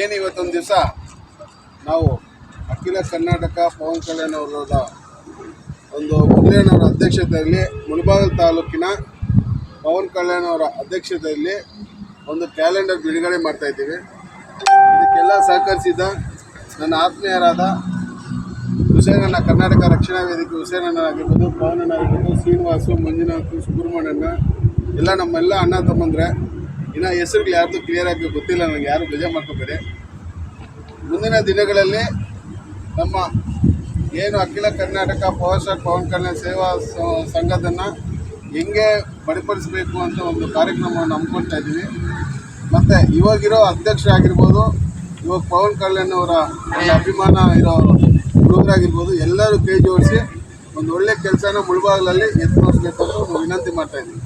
ಏನು ಇವತ್ತೊಂದು ದಿವಸ ನಾವು ಅಖಿಲ ಕರ್ನಾಟಕ ಪವನ್ ಕಲ್ಯಾಣ್ ಅವರ ಒಂದು ಮುದ್ರೇನವರ ಅಧ್ಯಕ್ಷತೆಯಲ್ಲಿ ಮುಳಬಾಗಿಲು ತಾಲೂಕಿನ ಪವನ್ ಕಲ್ಯಾಣ್ ಅವರ ಅಧ್ಯಕ್ಷತೆಯಲ್ಲಿ ಒಂದು ಕ್ಯಾಲೆಂಡರ್ ಬಿಡುಗಡೆ ಮಾಡ್ತಾ ಇದ್ದೀವಿ. ಇದಕ್ಕೆಲ್ಲ ಸಹಕರಿಸಿದ ನನ್ನ ಆತ್ಮೀಯರಾದ ಹುಸೇನಣ್ಣ, ಕರ್ನಾಟಕ ರಕ್ಷಣಾ ವೇದಿಕೆ ಹುಸೇನಣ್ಣ ಆಗಿರ್ಬೋದು ಪವನಣ್ಣ ಆಗಿರ್ಬೋದು ಶ್ರೀನಿವಾಸು, ಮಂಜುನಾಥ್, ಸುಬ್ರಹ್ಮಣ್ಯಣ್ಣ, ಎಲ್ಲ ನಮ್ಮೆಲ್ಲ ಅಣ್ಣ ತಮ್ಮಂದ್ರೆ. ಇನ್ನು ಹೆಸರುಗಳು ಯಾರ್ದು ಕ್ಲಿಯರ್ ಆಗಿ ಗೊತ್ತಿಲ್ಲ ನನಗೆ ಯಾರು ಬೇಜಾರು ಮಾಡ್ಕೋಬೇಡಿ. ಮುಂದಿನ ದಿನಗಳಲ್ಲಿ ನಮ್ಮ ಏನು ಅಖಿಲ ಕರ್ನಾಟಕ ಪವರ್ ಪವನ್ ಕಲ್ಯಾಣ ಸೇವಾ ಸಂಘದನ್ನು ಹೆಂಗೆ ಬಡಿಪಡಿಸಬೇಕು ಅಂತ ಒಂದು ಕಾರ್ಯಕ್ರಮವನ್ನು ಹಮ್ಮಿಕೊಳ್ತಾ ಇದ್ದೀವಿ. ಮತ್ತು ಇವಾಗಿರೋ ಅಧ್ಯಕ್ಷರಾಗಿರ್ಬೋದು ಇವಾಗ ಪವನ್ ಕಲ್ಯಾಣ್ ಅವರ ಅಭಿಮಾನ ಇರೋ ಹುಡುಗರಾಗಿರ್ಬೋದು ಎಲ್ಲರೂ ಕೈ ಜೋಡಿಸಿ ಒಂದು ಒಳ್ಳೆ ಕೆಲಸನ ಮುಳುಬಾಗಿಲಲ್ಲಿ ಎತ್ಕೊಳಿಸ್ಬೇಕು ಅಂತ ಒಂದು ವಿನಂತಿ ಮಾಡ್ತಾ ಇದ್ದೀವಿ.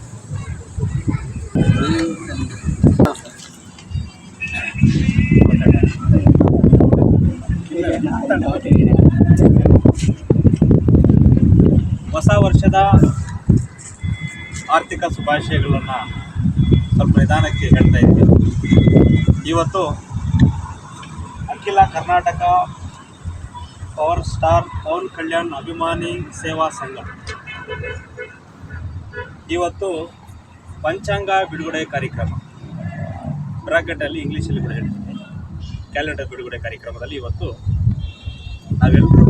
ಹೊಸ ವರ್ಷದ ಆರ್ಥಿಕ ಶುಭಾಶಯಗಳನ್ನು ಸ್ವಲ್ಪ ನಿಧಾನಕ್ಕೆ ಹೇಳ್ತಾ ಇದ್ದೀವಿ ಇವತ್ತು ಅಖಿಲ ಕರ್ನಾಟಕ ಪವರ್ ಸ್ಟಾರ್ ಪವನ್ ಕಲ್ಯಾಣ್ ಅಭಿಮಾನಿ ಸೇವಾ ಸಂಘ. ಇವತ್ತು ಪಂಚಾಂಗ ಬಿಡುಗಡೆ ಕಾರ್ಯಕ್ರಮ. ಬ್ರಾಕೆಟಲ್ಲಿ ಇಂಗ್ಲೀಷಲ್ಲಿ ಕೂಡ ಹೇಳ್ತೀನಿ ಕ್ಯಾಲೆಂಡರ್ ಬಿಡುಗಡೆ ಕಾರ್ಯಕ್ರಮದಲ್ಲಿ ಇವತ್ತು ನಾವೆಲ್ಲರೂ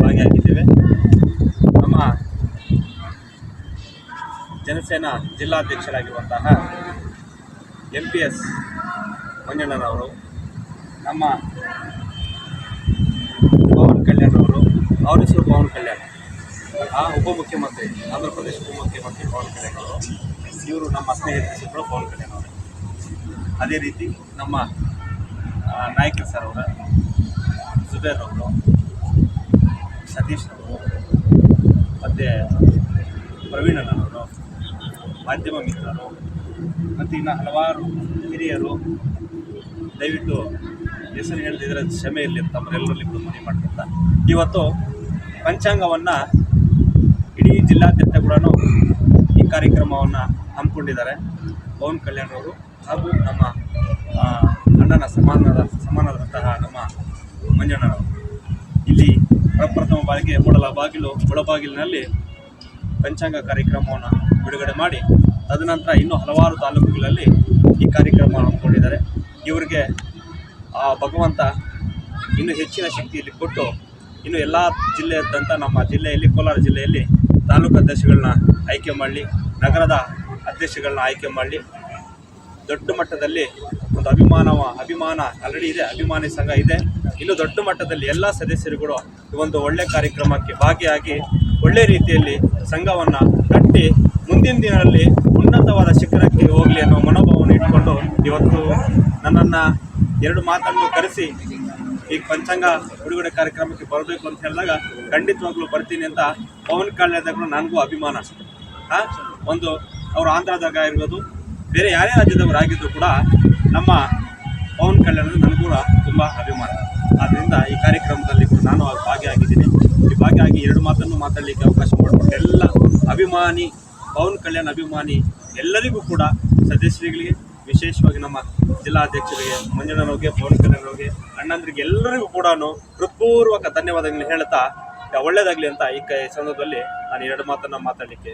ಭಾಗಿಯಾಗಿದ್ದೇವೆ. ನಮ್ಮ ಜನಸೇನಾ ಜಿಲ್ಲಾಧ್ಯಕ್ಷರಾಗಿರುವಂತಹ ಎಂ ಪಿ ಎಸ್ ಮಂಜಣ್ಣನವರು, ನಮ್ಮ ಪವನ್ ಕಲ್ಯಾಣ್ ಅವರು, ಅವರ ಹೆಸರು ಪವನ್ ಕಲ್ಯಾಣ್. ಆ ಉಪಮುಖ್ಯಮಂತ್ರಿ ಆಂಧ್ರ ಪ್ರದೇಶ ಉಪಮುಖ್ಯಮಂತ್ರಿ ಪವನ್ ಕಲ್ಯಾಣ್ ಅವರು ಇವರು ನಮ್ಮ ಸ್ನೇಹಿತರ ಸಚಿವರು ಪವನ್ ಕಲ್ಯಾಣ್ ಅವರು. ಅದೇ ರೀತಿ ನಮ್ಮ ಆ, ನಾಯಕರು ಸರ್ ಅವರ ಜುಬೇರ್ ಅವರು ಸತೀಶ್ ಅವರು ಮತ್ತು ಪ್ರವೀಣನವರು ಮಾಧ್ಯಮ ಮಿತ್ರರು ಮತ್ತು ಇನ್ನು ಹಲವಾರು ಹಿರಿಯರು ದಯವಿಟ್ಟು ಹೆಸರು ಹೇಳ್ತಿದ್ರೆ ಕ್ಷಮೆ ಇರಲಿ ತಮ್ಮರೆಲ್ಲರಲ್ಲಿ ಮನವಿ ಮಾಡ್ಕೊಳ್ತಾ. ಇವತ್ತು ಪಂಚಾಂಗವನ್ನು ಜಿಲ್ಲಾದ್ಯಂತ ಕೂಡ ಈ ಕಾರ್ಯಕ್ರಮವನ್ನು ಹಮ್ಮಿಕೊಂಡಿದ್ದಾರೆ. ಪವನ್ ಕಲ್ಯಾಣ್ ಅವರು ಹಾಗೂ ನಮ್ಮ ಅಣ್ಣನ ಸಮಾನದ ಸಮಾನದಂತಹ ನಮ್ಮ ಮಂಜಣ್ಣನವರು ಇಲ್ಲಿ ಪ್ರಪ್ರಥಮ ಬಾರಿಗೆ ಮೊಡಲ ಬಾಗಿಲು ಒಳಬಾಗಿಲಿನಲ್ಲಿ ಪಂಚಾಂಗ ಕಾರ್ಯಕ್ರಮವನ್ನು ಬಿಡುಗಡೆ ಮಾಡಿ, ತದನಂತರ ಇನ್ನೂ ಹಲವಾರು ತಾಲೂಕುಗಳಲ್ಲಿ ಈ ಕಾರ್ಯಕ್ರಮ ಹಮ್ಮಿಕೊಂಡಿದ್ದಾರೆ. ಇವರಿಗೆ ಆ ಭಗವಂತ ಇನ್ನೂ ಹೆಚ್ಚಿನ ಶಕ್ತಿಯಲ್ಲಿ ಕೊಟ್ಟು ಇನ್ನು ಎಲ್ಲ ಜಿಲ್ಲೆಯಾದ್ಯಂತ ನಮ್ಮ ಜಿಲ್ಲೆಯಲ್ಲಿ, ಕೋಲಾರ ಜಿಲ್ಲೆಯಲ್ಲಿ ತಾಲೂಕು ಅಧ್ಯಕ್ಷಗಳನ್ನ ಆಯ್ಕೆ ಮಾಡಲಿ ನಗರದ ಅಧ್ಯಕ್ಷಗಳನ್ನ ಆಯ್ಕೆ ಮಾಡಲಿ ದೊಡ್ಡ ಮಟ್ಟದಲ್ಲಿ ಒಂದು ಅಭಿಮಾನ ಅಭಿಮಾನ ಆಲ್ರೆಡಿ ಇದೆ, ಅಭಿಮಾನಿ ಸಂಘ ಇದೆ. ಇನ್ನು ದೊಡ್ಡ ಮಟ್ಟದಲ್ಲಿ ಎಲ್ಲ ಸದಸ್ಯರುಗಳು ಈ ಒಂದು ಒಳ್ಳೆ ಕಾರ್ಯಕ್ರಮಕ್ಕೆ ಭಾಗಿಯಾಗಿ ಒಳ್ಳೆ ರೀತಿಯಲ್ಲಿ ಸಂಘವನ್ನು ಕಟ್ಟಿ ಮುಂದಿನ ದಿನಗಳಲ್ಲಿ ಉನ್ನತವಾದ ಶಿಖರಕ್ಕೆ ಹೋಗಲಿ ಅನ್ನೋ ಮನೋಭಾವವನ್ನು ಇಟ್ಕೊಂಡು ಇವತ್ತು ನನ್ನನ್ನು ಎರಡು ಮಾತನ್ನು ಕರೆಸಿ ಈ ಪಂಚಾಂಗ ಬಿಡುಗಡೆ ಕಾರ್ಯಕ್ರಮಕ್ಕೆ ಬರಬೇಕು ಅಂತ ಹೇಳಿದಾಗ ಖಂಡಿತವಾಗ್ಲೂ ಬರ್ತೀನಿ ಅಂತ ಪವನ್ ಕಲ್ಯಾಣದಾಗೂ ನನಗೂ ಅಭಿಮಾನ. ಆ, ಒಂದು ಅವರು ಆಂಧ್ರದಾಗ ಇರ್ಬೋದು ಬೇರೆ ಯಾರೇ ರಾಜ್ಯದವರು ಆಗಿದ್ರು ಕೂಡ ನಮ್ಮ ಪವನ್ ಕಲ್ಯಾಣ ನನಗೂ ತುಂಬ ಅಭಿಮಾನ. ಆದ್ದರಿಂದ ಈ ಕಾರ್ಯಕ್ರಮದಲ್ಲಿ ಕೂಡ ನಾನು ಭಾಗಿಯಾಗಿದ್ದೀನಿ. ಈ ಭಾಗಿಯಾಗಿ ಎರಡು ಮಾತನ್ನು ಮಾತಾಡಲಿಕ್ಕೆ ಅವಕಾಶ ಮಾಡಿಕೊಂಡು ಎಲ್ಲ ಅಭಿಮಾನಿ ಪವನ್ ಕಲ್ಯಾಣ್ ಅಭಿಮಾನಿ ಎಲ್ಲರಿಗೂ ಕೂಡ ಸದಸ್ಯರುಗಳಿಗೆ ವಿಶೇಷವಾಗಿ ನಮ್ಮ ಜಿಲ್ಲಾಧ್ಯಕ್ಷರಿಗೆ ಮಂಜಣ್ಣನವ್ರಿಗೆ ಪವನ್ ಕಲ್ಯಾಣ್ ಅವ್ರಿಗೆ ಅಣ್ಣಂದ್ರಿಗೆ ಎಲ್ಲರಿಗೂ ಕೂಡ ಹೃತ್ಪೂರ್ವಕ ಧನ್ಯವಾದಗಳನ್ನ ಹೇಳ್ತಾ ಒಳ್ಳೇದಾಗಲಿ ಅಂತ ಈ ಕ- ಸಂದರ್ಭದಲ್ಲಿ ನಾನು ಎರಡು ಮಾತನ್ನು ಮಾತಾಡಲಿಕ್ಕೆ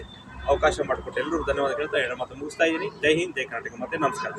ಅವಕಾಶ ಮಾಡಿಕೊಟ್ಟು. ಎಲ್ಲರಿಗೂ ಧನ್ಯವಾದ ಹೇಳ್ತಾ ಎರಡು ಮಾತು ಮುಗಿಸ್ತಾ ಇದ್ದೀನಿ. ಜೈ ಹಿಂದ್, ಜೈ ಕರ್ನಾಟಕ. ಮತ್ತೆ ನಮಸ್ಕಾರ.